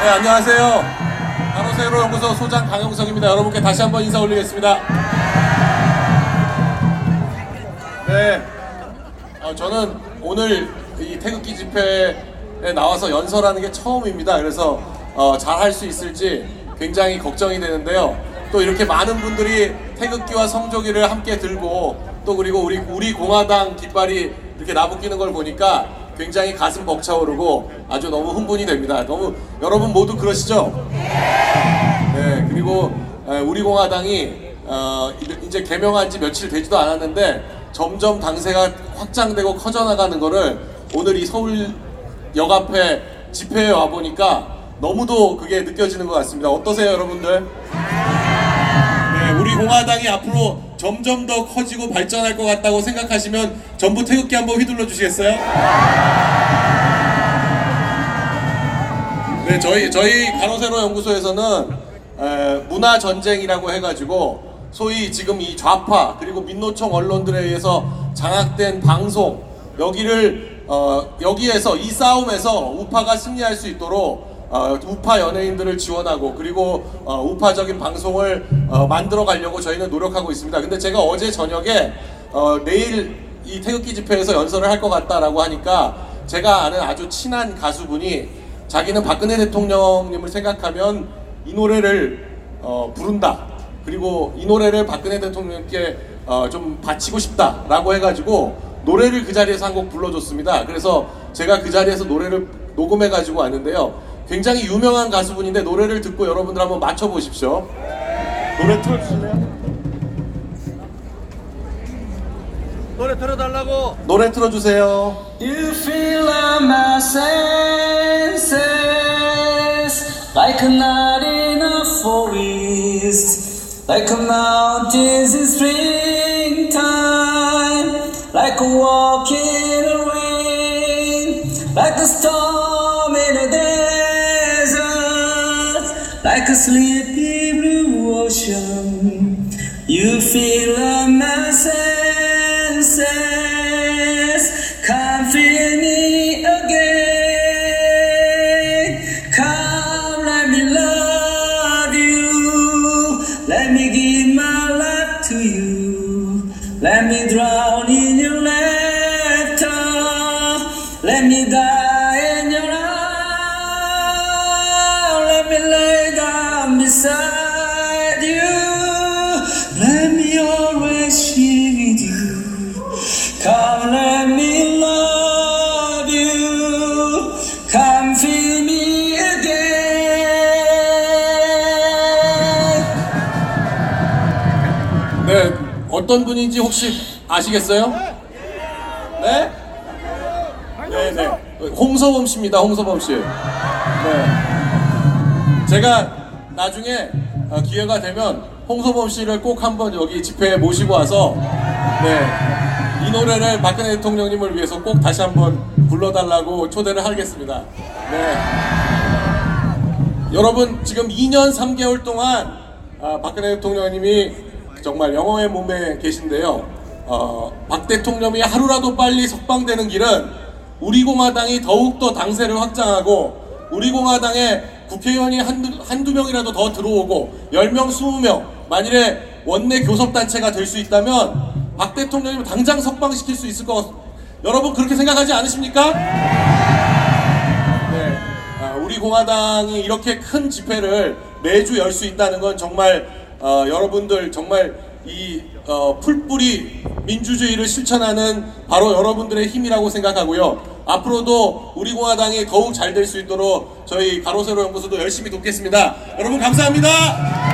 네, 안녕하세요. 간호세로 연구소 소장 강영석입니다. 여러분께 다시 한번 인사 올리겠습니다. 네, 어, 저는 오늘 이 태극기 집회에 나와서 연설하는 게 처음입니다. 그래서 어, 잘할 수 있을지 굉장히 걱정이 되는데요. 또 이렇게 많은 분들이 태극기와 성조기를 함께 들고 또 그리고 우리 우리 공화당 깃발이 이렇게 나부끼는 걸 보니까 굉장히 가슴 벅차오르고 아주 너무 흥분이 됩니다. 너무 여러분 모두 그러시죠? 네, 그리고 에, 우리 공화당이 어, 이- 이제 개명한 지 며칠 되지도 않았는데 점점 당세가 확장되고 커져나가는 거를 오늘 이 서울역 앞에 집회에 와 보니까 너무도 그게 느껴지는 것 같습니다. 어떠세요, 여러분들? 네, 우리 공화당이 앞으로 점점 더 커지고 발전할 것 같다고 생각하시면 전부 태극기 한번 휘둘러 주시겠어요? 네, 저희 저희 간호세로 연구소에서는 에, 문화 전쟁이라고 해가지고 소위 지금 이 좌파 그리고 민노총 언론들에 의해서 장악된 방송 여기를 어, 여기에서 이 싸움에서 우파가 승리할 수 있도록 어, 우파 연예인들을 지원하고 그리고 어, 우파적인 방송을 어, 만들어 가려고 저희는 노력하고 있습니다. 근데 제가 어제 저녁에 어, 내일 이 태극기 집회에서 연설을 할 것 같다라고 하니까 제가 아는 아주 친한 가수분이 자기는 박근혜 대통령님을 생각하면 이 노래를 어, 부른다. 그리고 이 노래를 박근혜 대통령께 어, 좀 바치고 싶다라고 해가지고 노래를 그 자리에서 한 곡 불러줬습니다. 그래서 제가 그 자리에서 노래를 녹음해가지고 왔는데요. 굉장히 유명한 가수분인데 노래를 듣고 여러분들 한번 맞춰보십시오. 노래 틀어주실래요? 노래 들어달라고 노래 틀어주세요. You fill up my senses like a night in a forest, like a mountains in springtime, like a walk in the rain, a sleepy blue ocean. You up my senses, come feel me again. Come, let me love you. Let me give my life to you. Let me drown in your laughter. Let me die beside you. Let me always be with you. Come, let me love you. Come, feel me again. 네, 어떤 분인지 혹시 아시겠어요? 네? 네, 네. 홍서범 씨입니다. 홍서범 씨. 네. 제가 나중에 어, 기회가 되면 홍서범 씨를 꼭 한번 여기 집회에 모시고 와서 네. 이 노래를 박근혜 대통령님을 위해서 꼭 다시 한번 불러달라고 초대를 하겠습니다. 네. 여러분 지금 2년 3개월 동안 아, 박근혜 대통령님이 정말 영어의 몸에 계신데요. 어, 박 대통령이 하루라도 빨리 석방되는 길은 우리 공화당이 더욱더 당세를 확장하고 우리 공화당에 국회의원이 한두, 한두 명이라도 더 들어오고 10명, 20명 만일에 원내 교섭단체가 될 수 있다면 박 대통령님 당장 석방시킬 수 있을 것. 여러분 그렇게 생각하지 않으십니까? 네, 아, 우리 공화당이 이렇게 큰 집회를 매주 열 수 있다는 건 정말 어, 여러분들 정말 이 어, 풀뿌리 민주주의를 실천하는 바로 여러분들의 힘이라고 생각하고요. 앞으로도 우리 공화당이 더욱 잘 될 수 있도록 저희 가로세로 연구소도 열심히 돕겠습니다. 여러분 감사합니다.